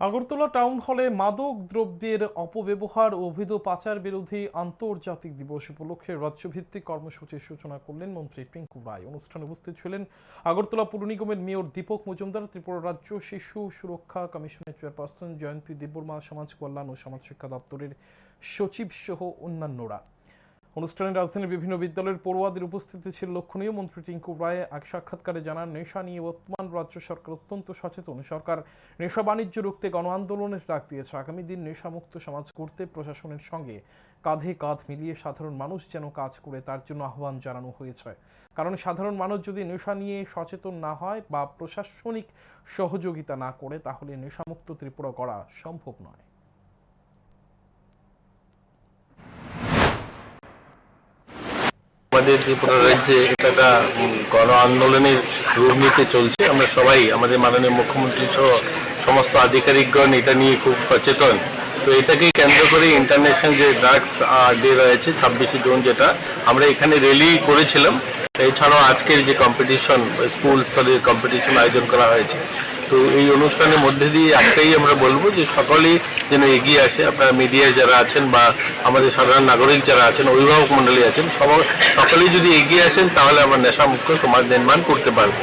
Agartala town হলে মাদক দ্রব্যের অপব্যবহার ও অবৈধ পাচার বিরোধী আন্তর্জাতিক দিবস উপলক্ষে রাজ্যভিত্তিক কর্মসূচির সূচনা করলেন মন্ত্রী পিঙ্কু রায়। অনুষ্ঠানে উপস্থিত ছিলেন আগরতলা পুর নিগমের মেয়র দীপক মজুমদার, ত্রিপুরা রাজ্য শিশু সুরক্ষা কমিশনের চেয়ারপারসন জয়ন্তী দেববর্মা, সমাজ কল্যাণ ও সমাজ শিক্ষা দপ্তরের সচিব সহ অন্যান্যরা। অনুষ্ঠানে রাজধানীর বিভিন্ন বিদ্যালয়ের পড়ুয়াদের উপস্থিতি ছিল লক্ষণীয় মন্ত্রী টিঙ্কু রায় এক সাক্ষাৎকারে জানান, নেশা নিয়ে বর্তমান রাজ্য সরকার অত্যন্ত সচেতন। সরকার নেশা বাণিজ্য রুখতে গণ আন্দোলনের ডাক দিয়েছে। আগামী দিন নেশামুক্ত সমাজ করতে প্রশাসনের সঙ্গে কাঁধে কাঁধ মিলিয়ে সাধারণ মানুষ যেন কাজ করে, তার জন্য আহ্বান জানানো হয়েছে। কারণ সাধারণ মানুষ যদি নেশা নিয়ে সচেতন না হয় বা প্রশাসনিক সহযোগিতা না করে, তাহলে নেশামুক্ত ত্রিপুরা করা সম্ভব নয়। আমাদের ত্রিপুরা রাজ্যে এটা একটা গণ আন্দোলনের রূপ নিতে চলছে। আমরা সবাই, আমাদের মাননীয় মুখ্যমন্ত্রী সহ সমস্ত আধিকারিকগণ এটা নিয়ে খুব সচেতন। তো এটাকে কেন্দ্র করে ইন্টারন্যাশনাল যে ড্রাগস ডে রয়েছে, ছাব্বিশে জুন যেটা, আমরা এখানে র্যালি করেছিলাম। এছাড়াও আজকের যে কম্পিটিশন স্কুল স্তরের কম্পিটিশন আয়োজন করা হয়েছে। তো এই অনুষ্ঠানের মধ্যে দিয়ে একটাই আমরা বলব যে সকলেই যেন এগিয়ে আসে। আপনারা মিডিয়ায় যারা আছেন বা আমাদের সাধারণ নাগরিক যারা আছেন, অভিভাবক মণ্ডলী আছেন সব সকলেই যদি এগিয়ে আসেন, তাহলে আমরা নেশামুক্ত, সমাজ নির্মাণ করতে পারব।